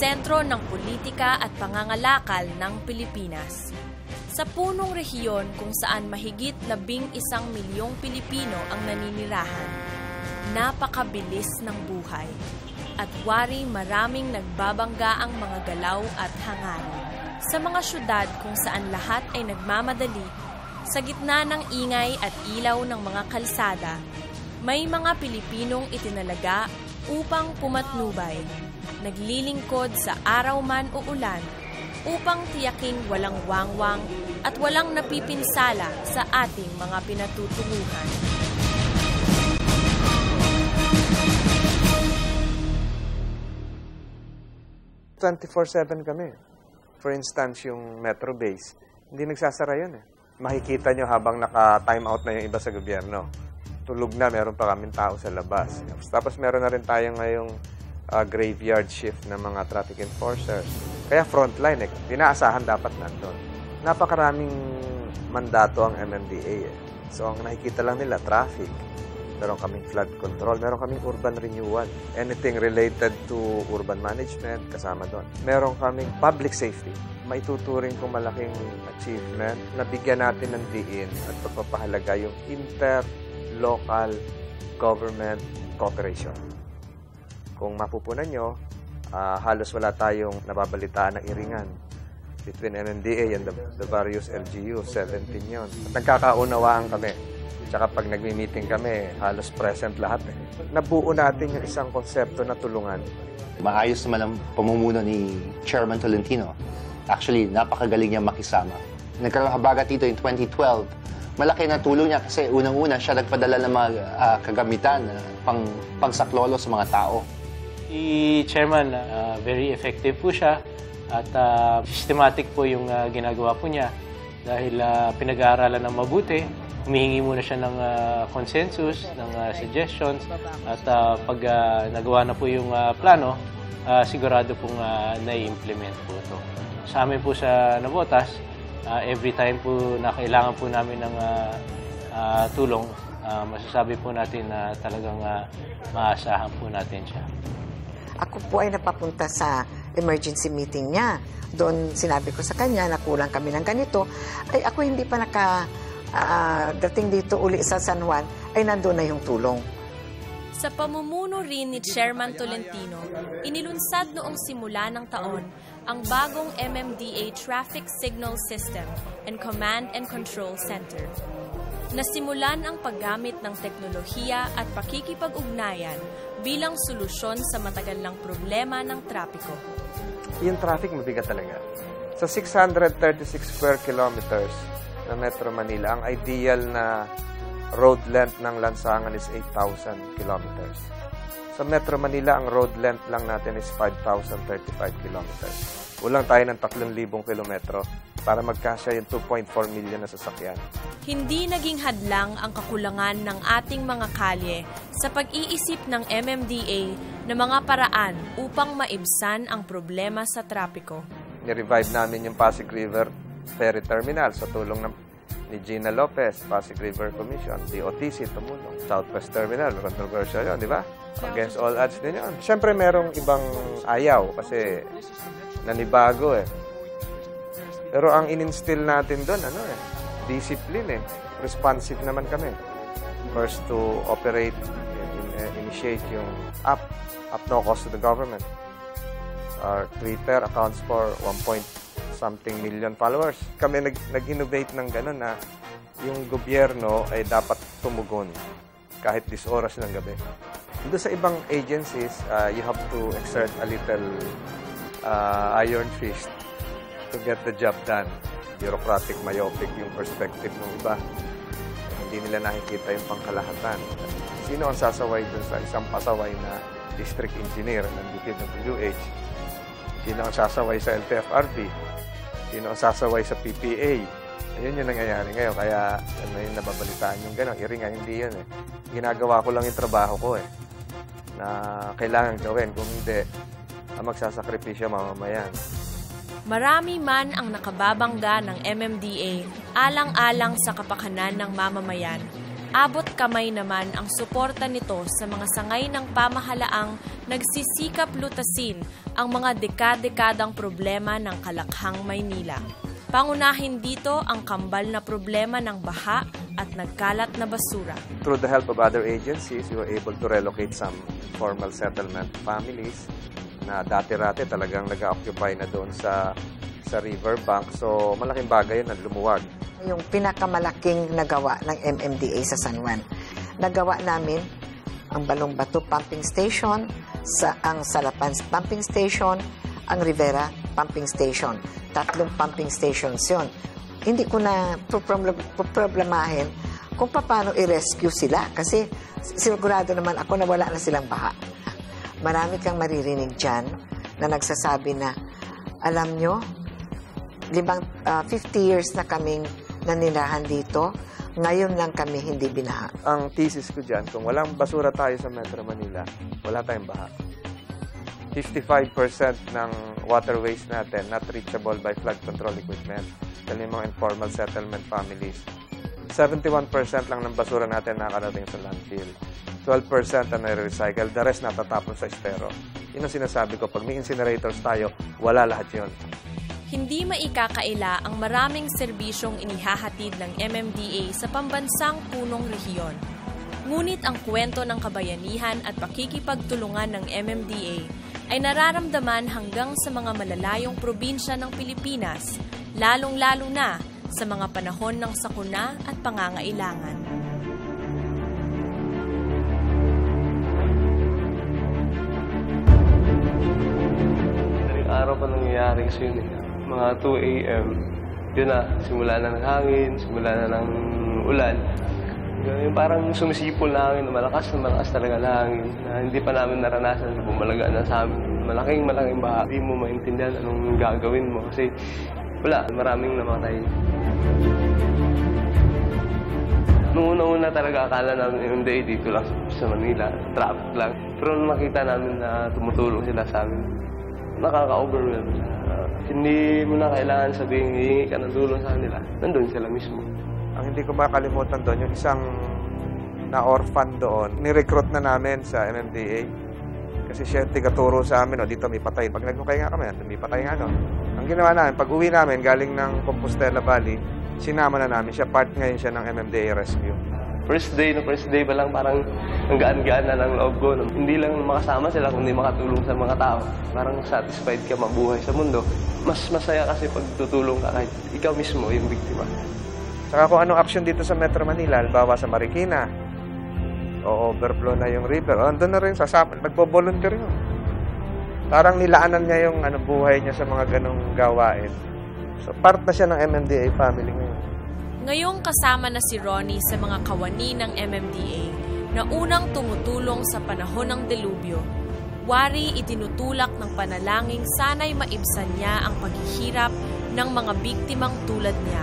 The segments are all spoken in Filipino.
Sentro ng politika at pangangalakal ng Pilipinas. Sa punong rehiyon kung saan mahigit labing isang milyong Pilipino ang naninirahan, napakabilis ng buhay at wari maraming nagbabangga ang mga galaw at hangarin. Sa mga syudad kung saan lahat ay nagmamadali, sa gitna ng ingay at ilaw ng mga kalsada, may mga Pilipinong itinalaga upang pumatnubay, naglilingkod sa araw man o ulan, upang tiyaking walang wangwang at walang napipinsala sa ating mga pinatutunguhan. 24-7 kami. For instance, yung Metro Base, hindi nagsasara yun eh. Makikita nyo habang naka-time out na yung iba sa gobyerno. Tulog na, meron pa kaming tao sa labas. Tapos meron na rin tayo ngayong uh, graveyard shift ng mga traffic enforcers. Kaya frontline eh, pinaasahan dapat nandun. Napakaraming mandato ang MMDA eh. So ang nakikita lang nila, traffic meron kaming flood control, meron kaming urban renewal. Anything related to urban management, kasama doon. Meron kaming public safety. Maituturing kong malaking achievement na bigyan natin ng diin at pagpapahalaga yung inter-local government cooperation. Kung mapupunan nyo, uh, halos wala tayong nababalitaan ng iringan between MMDA and the, the various LGU, 17 yon. Nagkakaunawaan kami Tsaka pag nagmi-meeting kami, halos present lahat eh. Nabuo natin yung isang konsepto na tulungan. Maayos naman ang pamumuno ni Chairman Tolentino. Actually, napakagaling niya makisama. Nagkaroon habagat dito in 2012. Malaki na tulong niya kasi unang-una siya nagpadala ng mga uh, kagamitan uh, pang pangsaklolo sa mga tao. Si Chairman, uh, very effective po siya at uh, systematic po yung uh, ginagawa po niya dahil uh, pinag-aaralan ng mabuti humihingi muna siya ng uh, consensus, ng uh, suggestions at uh, pag uh, nagawa na po yung uh, plano, uh, sigurado pong uh, na-implement po ito. Sa amin po sa Navotas, uh, every time po na kailangan po namin ng uh, uh, tulong, uh, masasabi po natin na talagang uh, maasahan po natin siya. Ako po ay napapunta sa emergency meeting niya. Doon sinabi ko sa kanya na kulang kami ng ganito. Ay ako hindi pa naka uh, dating dito uli sa San Juan, ay nandun na yung tulong. Sa pamumuno rin ni Chairman Tolentino, inilunsad noong simula ng taon ang bagong MMDA Traffic Signal System and Command and Control Center. Nasimulan ang paggamit ng teknolohiya at pakikipag-ugnayan bilang solusyon sa matagal ng problema ng trapiko. Yung traffic mabigat talaga. Sa 636 square kilometers, na Metro Manila, ang ideal na road length ng lansangan is 8,000 kilometers. Sa Metro Manila, ang road length lang natin is 5,035 kilometers. Kulang tayo ng 3,000 kilometro para magkasya yung 2.4 million na sasakyan. Hindi naging hadlang ang kakulangan ng ating mga kalye sa pag-iisip ng MMDA na mga paraan upang maibsan ang problema sa trapiko. Ni-revive namin yung Pasig River ferry terminal sa tulong ng ni Gina Lopez, Pasig River Commission, DOTC tumulong. Southwest Terminal, controversial yun, di ba? Against all odds din yun. Siyempre, merong ibang ayaw kasi nanibago eh. Pero ang ininstill natin doon, ano eh, discipline eh. Responsive naman kami. First to operate, in, uh, initiate yung app, app no cost to the government. Our Twitter accounts for 1 something million followers. Kami nag, nag-innovate ng gano'n na yung gobyerno ay dapat tumugon kahit dis oras ng gabi. Doon sa ibang agencies, uh, you have to exert a little uh, iron fist to get the job done. Bureaucratic, myopic yung perspective ng iba. Hindi nila nakikita yung pangkalahatan. Sino ang sasaway dun sa isang pasaway na district engineer ng DPWH? Sino ang sasaway sa LTFRB? Sino ang sasaway sa PPA? Ayun yung nangyayari ngayon. Kaya ano yung nababalitaan yung gano'n. Iringa, hindi yun eh. Ginagawa ko lang yung trabaho ko eh. Na kailangan gawin. Kung hindi, magsasakripisyo mamamayan. Marami man ang nakababangga ng MMDA alang-alang sa kapakanan ng mamamayan. abot kamay naman ang suporta nito sa mga sangay ng pamahalaang nagsisikap lutasin ang mga dekad-dekadang problema ng Kalakhang, Maynila. Pangunahin dito ang kambal na problema ng baha at nagkalat na basura. Through the help of other agencies, we were able to relocate some formal settlement families na dati-rati talagang nag-occupy na doon sa sa riverbank. So, malaking bagay yun na lumuwag. Yung pinakamalaking nagawa ng MMDA sa San Juan. Nagawa namin ang Balong Bato Pumping Station, sa, ang Salapans Pumping Station, ang Rivera Pumping Station. Tatlong pumping stations yon. Hindi ko na problemahin kung paano i-rescue sila kasi sigurado naman ako na wala na silang baha. Marami kang maririnig dyan na nagsasabi na, alam nyo, limang, ah, 50 years na kaming nanirahan dito, ngayon lang kami hindi binaha. Ang thesis ko dyan, kung walang basura tayo sa Metro Manila, wala tayong baha. 55% ng waterways natin not reachable by flood control equipment. Yung mga informal settlement families. 71% lang ng basura natin nakakarating sa landfill. 12% ang nare-recycle. The rest natatapon sa estero. Yun ang sinasabi ko. Pag may incinerators tayo, wala lahat yun. Hindi maikakaila ang maraming serbisyong inihahatid ng MMDA sa pambansang punong rehiyon. Ngunit ang kwento ng kabayanihan at pakikipagtulungan ng MMDA ay nararamdaman hanggang sa mga malalayong probinsya ng Pilipinas, lalong-lalo na sa mga panahon ng sakuna at pangangailangan. Araw pa nangyayari kasi yun eh. Mga 2 a.m. Yun na, simula na ng hangin, simula na ng ulan. Yung parang sumisipol na hangin, malakas na malakas talaga na. Na hindi pa namin naranasan na bumalaga na sa amin. Malaking malaking baha. Hindi mo maintindihan anong gagawin mo kasi wala, maraming namatay. Nung una-una talaga akala namin yung day dito lang sa Manila, traffic lang. Pero nung makita namin na tumutulong sila sa amin, nakaka-overwhelm. Uh, hindi mo na kailangan sabihin, hihingi ka ng tulong sa kanila. Nandun sila mismo. Ang hindi ko makalimutan doon, yung isang na-orphan doon, nirecruit na namin sa MMDA. Kasi siya tigaturo sa amin, oh, dito may patay. Pag nagkukay nga kami, may patay nga, no? Ang ginawa namin, pag uwi namin, galing ng Compostela Valley, sinama na namin siya. Part ngayon siya ng MMDA Rescue. First day, no first day pa lang parang ang gaan-gaan na ng loob ko. No? Hindi lang makasama sila, kundi makatulong sa mga tao. Parang satisfied ka mabuhay sa mundo. Mas masaya kasi pag tutulong ka kahit ikaw mismo yung biktima. Saka kung anong action dito sa Metro Manila, halimbawa sa Marikina, o overflow na yung river, o andun na rin sa Sapal, nagpo-volunteer yun. Parang nilaanan niya yung ano, buhay niya sa mga ganong gawain. So part na siya ng MMDA family ngayon. Ngayong kasama na si Ronnie sa mga kawani ng MMDA na unang tumutulong sa panahon ng delubyo, wari itinutulak ng panalangin sana'y maibsan niya ang paghihirap ng mga biktimang tulad niya.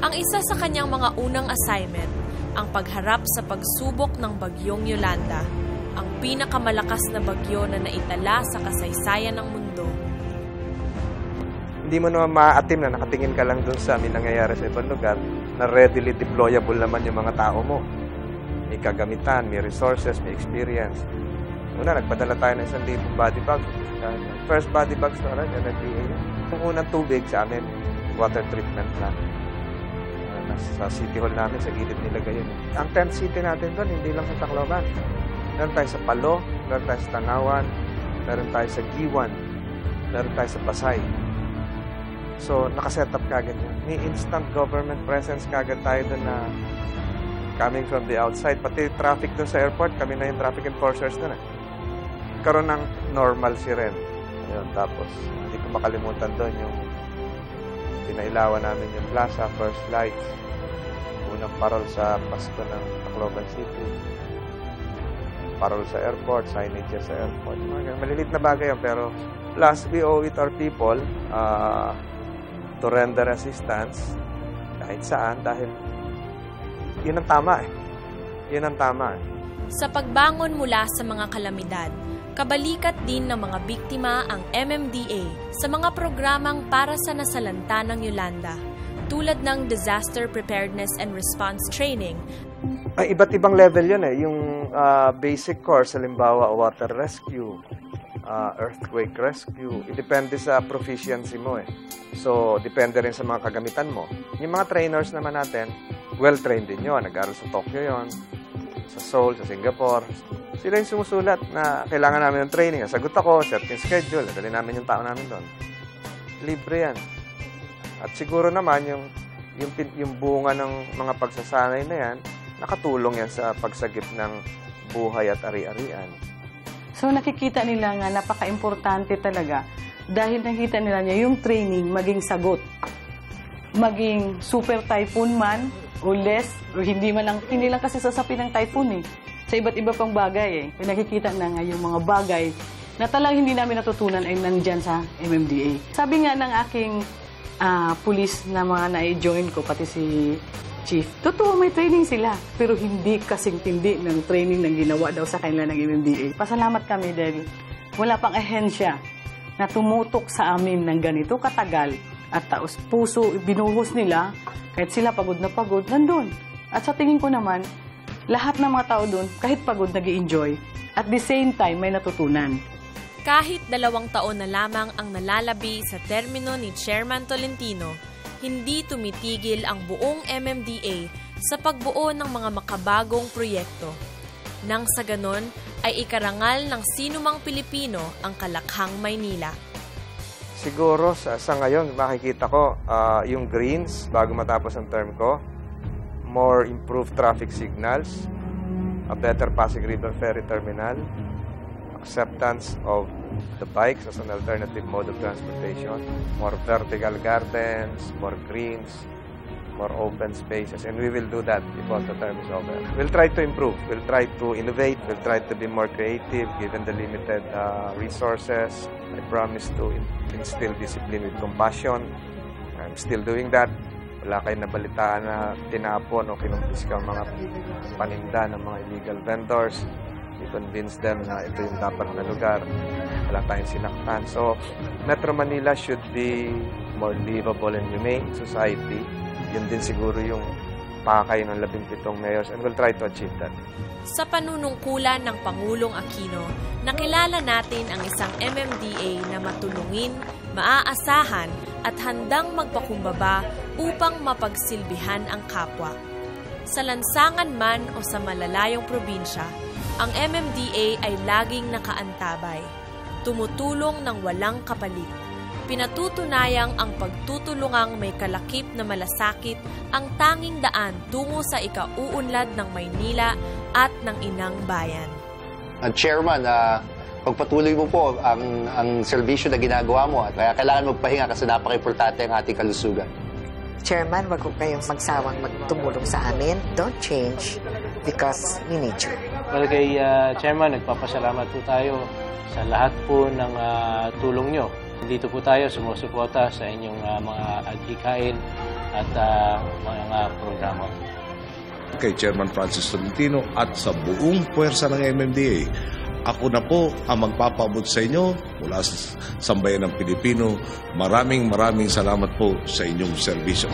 Ang isa sa kanyang mga unang assignment, ang pagharap sa pagsubok ng bagyong Yolanda, ang pinakamalakas na bagyo na naitala sa kasaysayan ng mundo. Hindi mo naman maaatim na nakatingin ka lang dun sa may nangyayari sa ibang lugar na readily deployable naman yung mga tao mo. May kagamitan, may resources, may experience. Una, nagpadala tayo ng isang libong body bag. First body bags na rin, yung. Yung unang tubig sa amin, water treatment plant. Nasa City Hall namin, sa gilid nilagay yun. Ang tent city natin doon, hindi lang sa Tacloban. Meron tayo sa Palo, meron tayo sa Tanawan, meron tayo sa Giwan, meron tayo sa Pasay. So, nakaset up kagad yun. May instant government presence kagad tayo doon na coming from the outside. Pati traffic doon sa airport, kami na yung traffic enforcers doon eh. Karoon ng normalcy rin. Ayun, tapos, hindi ko makalimutan doon yung pinailawan namin yung plaza, first lights, unang parol sa Pasko ng Tacloban City, parol sa airport, signage sa airport. Malilit na bagay yun, pero plus, we owe it our people, uh, to render assistance kahit saan dahil yun ang tama eh. Yun ang tama eh. Sa pagbangon mula sa mga kalamidad, kabalikat din ng mga biktima ang MMDA sa mga programang para sa nasalanta ng Yolanda, tulad ng Disaster Preparedness and Response Training Ay, iba't ibang level yun eh. Yung ah, basic course, halimbawa, water rescue, ah, earthquake rescue, depende sa proficiency mo eh. So, depende rin sa mga kagamitan mo. Yung mga trainers naman natin, well-trained din yun. Nag-aral sa Tokyo yon sa Seoul, sa Singapore. Sila yung sumusulat na kailangan namin ng training. Sagot ako, set yung schedule, dali namin yung tao namin doon. Libre yan. At siguro naman yung yung, yung bunga ng mga pagsasanay na yan, nakatulong yan sa pagsagip ng buhay at ari-arian. So nakikita nila nga napaka-importante talaga dahil nakita nila niya yung training maging sagot. Maging super typhoon man o less o hindi man lang, hindi lang kasi sasapi ng typhoon eh. Sa iba't iba pang bagay eh. Nakikita na nga yung mga bagay na talagang hindi namin natutunan ay nandyan sa MMDA. Sabi nga ng aking ah, pulis na mga na-join ko, pati si Chief, totoo may training sila, pero hindi kasing tindi ng training na ginawa daw sa kanila ng MMDA. Pasalamat kami dahil wala pang ahensya na tumutok sa amin ng ganito katagal at taos puso binuhos nila kahit sila pagod na pagod, nandun. At sa tingin ko naman, lahat ng mga tao doon, kahit pagod, nag enjoy at the same time may natutunan. Kahit dalawang taon na lamang ang nalalabi sa termino ni Chairman Tolentino, hindi tumitigil ang buong MMDA sa pagbuo ng mga makabagong proyekto. Nang sa ganon ay ikarangal ng sinumang Pilipino ang kalakhang Maynila. Siguro sa, sa ngayon, makikita ko ah, yung greens bago matapos ang term ko, more improved traffic signals, a better Pasig River Ferry Terminal, acceptance of the bikes as an alternative mode of transportation, more vertical gardens, more greens, more open spaces, and we will do that before the term is over. We'll try to improve. We'll try to innovate. We'll try to be more creative given the limited uh, resources. I promise to in- instill discipline with compassion. I'm still doing that. Wala kayong nabalitaan na tinapon o kinumpiska ang mga paninda ng mga illegal vendors. We convince them na ito yung dapat na lugar. Wala tayong sinaktan. So, Metro Manila should be more livable and humane society. Yun din siguro yung pakay ng labing pitong mayors and we'll try to achieve that. Sa panunungkulan ng Pangulong Aquino, nakilala natin ang isang MMDA na matulungin, maaasahan at handang magpakumbaba upang mapagsilbihan ang kapwa. Sa lansangan man o sa malalayong probinsya, ang MMDA ay laging nakaantabay, tumutulong ng walang kapalit. Pinatutunayang ang pagtutulungang may kalakip na malasakit ang tanging daan tungo sa ikauunlad ng Maynila at ng inang bayan. At Chairman, ah, pagpatuloy mo po ang, ang serbisyo na ginagawa mo at kaya kailangan magpahinga kasi napaka-importante ang ating kalusugan. Chairman, wag ko kayong magsawang magtumulong sa amin. Don't change because we need you. Well, kay ah, Chairman, nagpapasalamat po tayo sa lahat po ng ah, tulong nyo. Dito po tayo sumusuporta sa inyong ah, mga adhikain at ah, mga programa. kay Chairman Francis Tolentino at sa buong puwersa ng MMDA. Ako na po ang magpapabot sa inyo mula sa sambayan ng Pilipino. Maraming maraming salamat po sa inyong serbisyo.